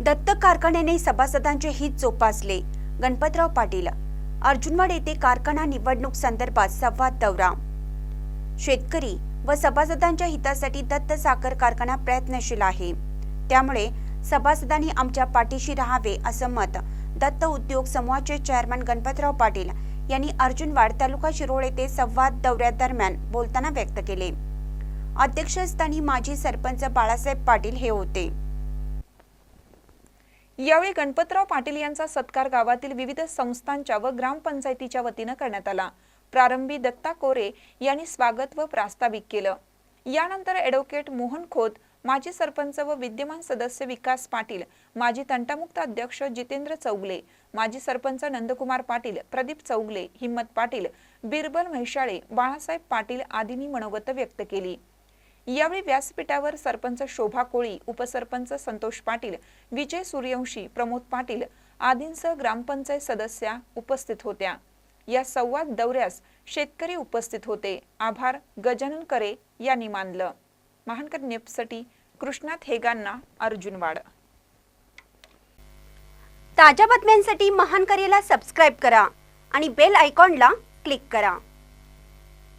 दत्त कारखान्याने सभासदांचे हित जोपासले. गणपतराव पाटील. अर्जुनवाड येथे कारखाना निवडणूक संदर्भात संवाद दौरा. शेतकरी व सभासदांच्या हितासाठी दत्त साखर कारखाना प्रयत्नशील आहे. त्यामुळे सभासदांनी आमच्या पाठीशी राहावे असं मत दत्त उद्योग समूहाचे चेअरमन गणपतराव पाटील यांनी अर्जुनवाड तालुका शिरोळ येथे संवाद दौऱ्यादरम्यान बोलताना व्यक्त केले. अध्यक्षस्थानी माजी सरपंच बाळासाहेब पाटील हे होते. यावेळी गणपतराव पाटील यांचा सत्कार गावातील विविध संस्थांच्या व ग्रामपंचायतीच्या वतीनं करण्यात आला. प्रारंभी दत्ता कोरे यांनी स्वागत व प्रास्ताविक केलं. यानंतर ॲडव्होकेट मोहन खोत माजी सरपंच व विद्यमान सदस्य विकास पाटील माजी तंटामुक्त अध्यक्ष जितेंद्र चौगले माजी सरपंच नंदकुमार पाटील प्रदीप चौगले हिम्मत पाटील बिरबल म्हैशाळे बाळासाहेब पाटील आदींनी मनोगत व्यक्त केली. यावेळी व्यासपीठावर सरपंच शोभा कोळी उपसरपंच संतोष पाटील विजय सूर्यवंशी प्रमोद पाटील आदींसह ग्रामपंचायत सदस्या उपस्थित होत्या. या संवाद दौऱ्यास शेतकरी उपस्थित होते. आभार गजानन करे यांनी मानलं. महानकर नेपसाठी कृष्णात हेगांना अर्जुनवाड ताज्या बातम्यांसाठी महानकरेला सबस्क्राईब करा आणि बेल आयकॉनला क्लिक करा.